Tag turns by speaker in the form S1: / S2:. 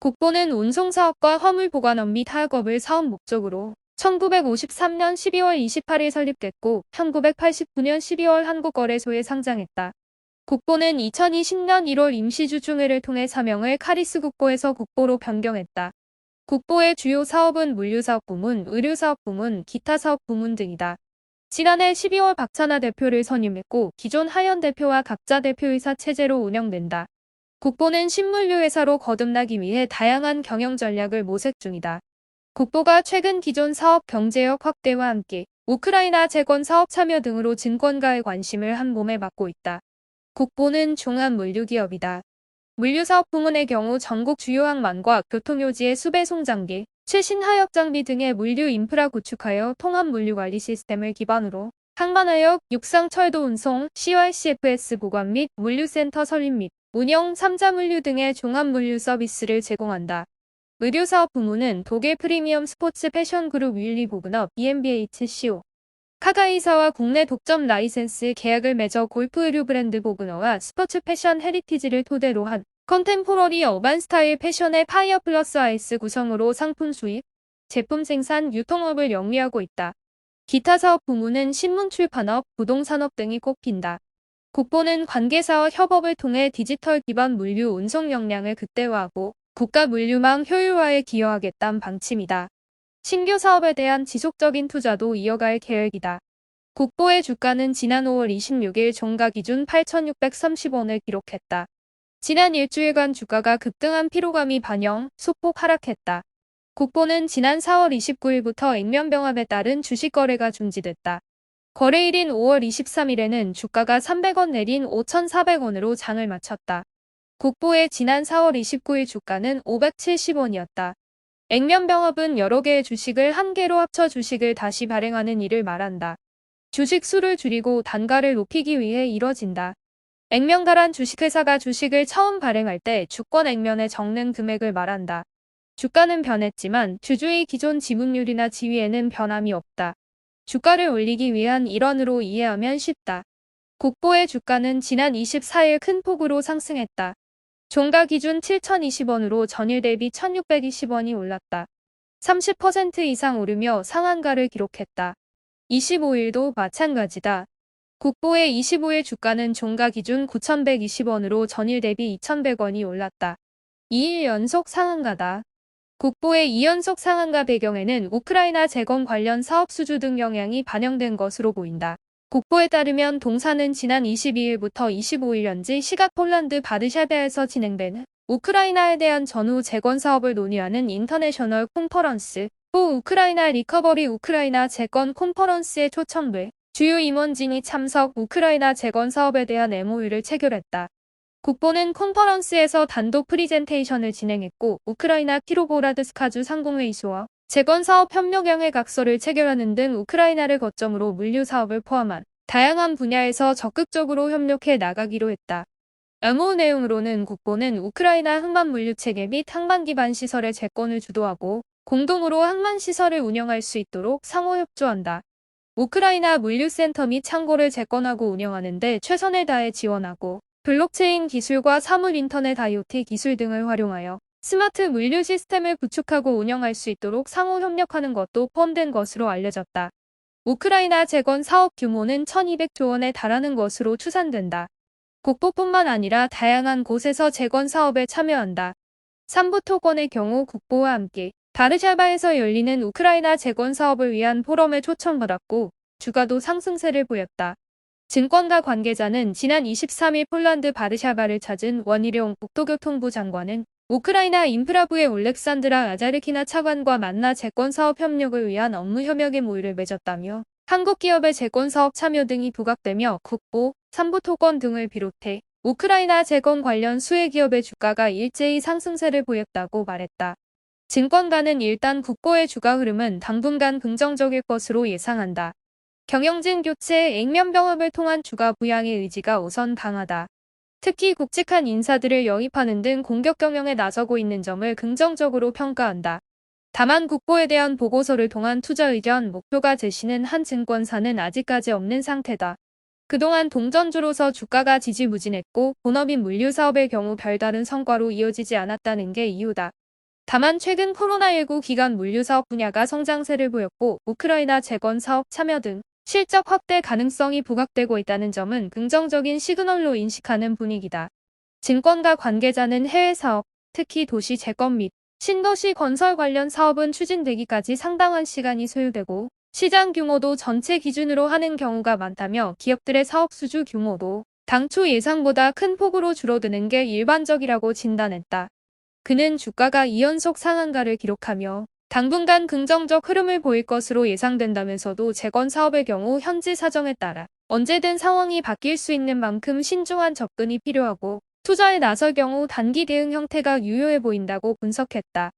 S1: 국보는 운송사업과 화물보관업 및 하역업을 사업 목적으로 1953년 12월 28일 설립됐고 1989년 12월 한국거래소에 상장했다. 국보는 2020년 1월 임시주중회를 통해 사명을 카리스 국보에서 국보로 변경했다. 국보의 주요 사업은 물류사업 부문, 의료사업 부문, 기타 사업 부문 등이다. 지난해 12월 박찬하 대표를 선임했고 기존 하연 대표와 각자 대표이사 체제로 운영된다. 국보는 신물류 회사로 거듭나기 위해 다양한 경영 전략을 모색 중이다. 국보가 최근 기존 사업 경제력 확대와 함께 우크라이나 재건 사업 참여 등으로 증권가의 관심을 한 몸에 받고 있다. 국보는 종합 물류기업이다. 물류사업 부문의 경우 전국 주요 항만과 교통요지의 수배송 장비, 최신 하역 장비 등의 물류 인프라 구축하여 통합 물류 관리 시스템을 기반으로 항만하역, 육상 철도 운송, CRCFS 보관 및 물류센터 설립 및 운영 3자 물류 등의 종합 물류 서비스를 제공한다. 의료사업 부문은 독일 프리미엄 스포츠 패션 그룹 윌리 보그너 BMBH-CO 카가이사와 국내 독점 라이센스 계약을 맺어 골프 의류 브랜드 보그너와 스포츠 패션 헤리티지를 토대로 한 컨템포러리 어반 스타일 패션의 파이어 플러스 아이스 구성으로 상품 수입, 제품 생산, 유통업을 영위하고 있다. 기타 사업 부문은 신문 출판업, 부동산업 등이 꼽힌다. 국보는 관계사와 협업을 통해 디지털 기반 물류 운송 역량을 극대화하고 국가 물류망 효율화에 기여하겠다는 방침이다. 신규 사업에 대한 지속적인 투자도 이어갈 계획이다. 국보의 주가는 지난 5월 26일 종가 기준 8,630원을 기록했다. 지난 일주일간 주가가 급등한 피로감이 반영, 소폭 하락했다. 국보는 지난 4월 29일부터 액면병합에 따른 주식 거래가 중지됐다. 거래일인 5월 23일에는 주가가 300원 내린 5,400원으로 장을 마쳤다. 국보의 지난 4월 29일 주가는 570원이었다. 액면병합은 여러 개의 주식을 한 개로 합쳐 주식을 다시 발행하는 일을 말한다. 주식 수를 줄이고 단가를 높이기 위해 이뤄진다. 액면가란 주식회사가 주식을 처음 발행할 때 주권 액면에 적는 금액을 말한다. 주가는 변했지만 주주의 기존 지분율이나 지위에는 변함이 없다. 주가를 올리기 위한 일원으로 이해하면 쉽다. 국보의 주가는 지난 24일 큰 폭으로 상승했다. 종가 기준 7,020원으로 전일 대비 1,620원이 올랐다. 30% 이상 오르며 상한가를 기록했다. 25일도 마찬가지다. 국보의 25일 주가는 종가 기준 9,120원으로 전일 대비 2,100원이 올랐다. 2일 연속 상한가다. 국보의 2연속 상한가 배경에는 우크라이나 재건 관련 사업 수주 등 영향이 반영된 것으로 보인다. 국보에 따르면 동사는 지난 22일부터 25일 현지 시각 폴란드 바르샤베에서 진행되는 우크라이나에 대한 전후 재건 사업을 논의하는 인터내셔널 콘퍼런스 후 우크라이나 리커버리 우크라이나 재건 콘퍼런스에 초청돼 주요 임원진이 참석 우크라이나 재건 사업에 대한 MOU를 체결했다. 국보는 콘퍼런스에서 단독 프리젠테이션을 진행했고 우크라이나 키로보라드스카주 상공회의소와 재건사업 협력양해 각서를 체결하는 등 우크라이나를 거점으로 물류사업을 포함한 다양한 분야에서 적극적으로 협력해 나가기로 했다. MO 내용으로는 국보는 우크라이나 항만 물류 체계 및 항만 기반 시설의 재건을 주도하고 공동으로 항만 시설을 운영할 수 있도록 상호 협조한다. 우크라이나 물류센터 및 창고를 재건하고 운영하는데 최선을 다해 지원하고 블록체인 기술과 사물 인터넷 IoT 기술 등을 활용하여 스마트 물류 시스템을 구축하고 운영할 수 있도록 상호 협력하는 것도 포함된 것으로 알려졌다. 우크라이나 재건 사업 규모는 1200조 원에 달하는 것으로 추산된다. 국보뿐만 아니라 다양한 곳에서 재건 사업에 참여한다. 삼부토건의 경우 국보와 함께 바르샤바에서 열리는 우크라이나 재건 사업을 위한 포럼에 초청받았고 주가도 상승세를 보였다. 증권가 관계자는 지난 23일 폴란드 바르샤바를 찾은 원희룡 국토교통부 장관은 우크라이나 인프라부의 올렉산드라 아자르키나 차관과 만나 재건사업 협력을 위한 업무 협약의 모의를 맺었다며 한국 기업의 재건사업 참여 등이 부각되며 국보, 삼부토건 등을 비롯해 우크라이나 재건 관련 수혜 기업의 주가가 일제히 상승세를 보였다고 말했다. 증권가는 일단 국보의 주가 흐름은 당분간 긍정적일 것으로 예상한다. 경영진 교체, 액면병합을 통한 주가 부양의 의지가 우선 강하다. 특히 굵직한 인사들을 영입하는 등 공격 경영에 나서고 있는 점을 긍정적으로 평가한다. 다만 국보에 대한 보고서를 통한 투자 의견 목표가 제시는 한 증권사는 아직까지 없는 상태다. 그동안 동전주로서 주가가 지지부진했고 본업인 물류 사업의 경우 별다른 성과로 이어지지 않았다는 게 이유다. 다만 최근 코로나19 기간 물류사업 분야가 성장세를 보였고 우크라이나 재건 사업 참여 등 실적 확대 가능성이 부각되고 있다는 점은 긍정적인 시그널로 인식하는 분위기다. 증권가 관계자는 해외 사업, 특히 도시 재건 및 신도시 건설 관련 사업은 추진되기까지 상당한 시간이 소요되고 시장 규모도 전체 기준으로 하는 경우가 많다며 기업들의 사업 수주 규모도 당초 예상보다 큰 폭으로 줄어드는 게 일반적이라고 진단했다. 그는 주가가 2연속 상한가를 기록하며 당분간 긍정적 흐름을 보일 것으로 예상된다면서도 재건 사업의 경우 현지 사정에 따라 언제든 상황이 바뀔 수 있는 만큼 신중한 접근이 필요하고 투자에 나설 경우 단기 대응 형태가 유효해 보인다고 분석했다.